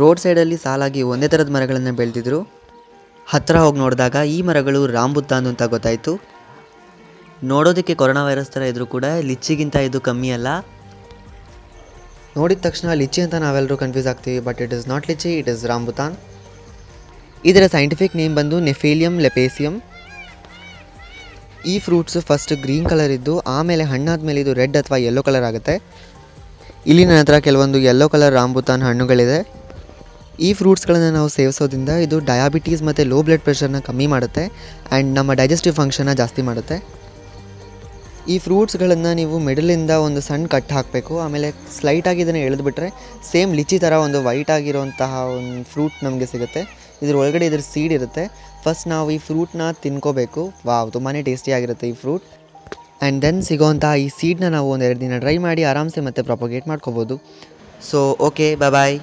Road ಸೈಡಲ್ಲಿ ಸಾಲಾಗಿ ಒಂದೇ ಥರದ ಮರಗಳನ್ನು ಬೆಳೆದಿದ್ರು. ಹತ್ತಿರ ಹೋಗಿ ನೋಡಿದಾಗ ಈ ಮರಗಳು ರಾಂಬುತ್ತಾನು ಅಂತ ಗೊತ್ತಾಯಿತು. ನೋಡೋದಕ್ಕೆ ಕೊರೋನಾ ವೈರಸ್ ಥರ ಇದ್ದರೂ ಕೂಡ ಲಿಚ್ಚಿಗಿಂತ ಇದು ಕಮ್ಮಿ ಅಲ್ಲ. ನೋಡಿದ ತಕ್ಷಣ ಲಿಚ್ಚಿ ಅಂತ ನಾವೆಲ್ಲರೂ ಕನ್ಫ್ಯೂಸ್ ಆಗ್ತೀವಿ but it is not lychee it is rambutan ಇದರ ಸೈಂಟಿಫಿಕ್ ನೇಮ್ ಬಂದು ನೆಫೇಲಿಯಂ ಲೆಪೇಸಿಯಂ ಈ ಫ್ರೂಟ್ಸ್ ಫಸ್ಟ್ ಗ್ರೀನ್ ಕಲರ್ ಇದ್ದು, ಆಮೇಲೆ ಹಣ್ಣಾದ ಮೇಲೆ ಇದು ರೆಡ್ ಅಥವಾ ಯೆಲ್ಲೋ ಕಲರ್ ಆಗುತ್ತೆ. ಇಲ್ಲಿ ನನ್ನ ಹತ್ರ ಕೆಲವೊಂದು ಯೆಲ್ಲೋ ಕಲರ್ ರಾಂಬುತಾನ್ ಹಣ್ಣುಗಳಿದೆ. ಈ ಫ್ರೂಟ್ಸ್ಗಳನ್ನು ನಾವು ಸೇವಿಸೋದ್ರಿಂದ ಇದು ಡಯಾಬಿಟೀಸ್ ಮತ್ತು ಲೋ ಬ್ಲಡ್ ಪ್ರೆಷರ್ನ ಕಮ್ಮಿ ಮಾಡುತ್ತೆ ಆ್ಯಂಡ್ ನಮ್ಮ ಡೈಜೆಸ್ಟಿವ್ ಫಂಕ್ಷನ್ನ ಜಾಸ್ತಿ ಮಾಡುತ್ತೆ. ಈ ಫ್ರೂಟ್ಸ್ಗಳನ್ನು ನೀವು ಮಿಡಲಿಂದ ಒಂದು ಸಣ್ಣ ಕಟ್ ಹಾಕಬೇಕು, ಆಮೇಲೆ ಸ್ಲೈಟಾಗಿ ಇದನ್ನು ಎಳೆದುಬಿಟ್ರೆ ಸೇಮ್ ಲಿಚಿ ಥರ ಒಂದು ವೈಟ್ ಆಗಿರುವಂತಹ ಒಂದು ಫ್ರೂಟ್ ನಮಗೆ ಸಿಗುತ್ತೆ. ಇದ್ರ ಒಳಗಡೆ ಇದ್ರ ಸೀಡ್ ಇರುತ್ತೆ. ಫಸ್ಟ್ ನಾವು ಈ ಫ್ರೂಟ್ನ ತಿನ್ಕೋಬೇಕು. ವಾವ್ ತುಂಬಾ ಟೇಸ್ಟಿಯಾಗಿರುತ್ತೆ ಈ ಫ್ರೂಟ್ ಆ್ಯಂಡ್ ದೆನ್ ಸಿಗೋವಂತಹ ಈ ಸೀಡ್ನ ನಾವು ಒಂದೆರಡು ದಿನ ಡ್ರೈ ಮಾಡಿ ಆರಾಮ್ಸೆ ಮತ್ತೆ ಪ್ರಾಪಗೇಟ್ ಮಾಡ್ಕೋಬೋದು. ಸೊ ಓಕೆ ಬಾಯ್ ಬಾಯ್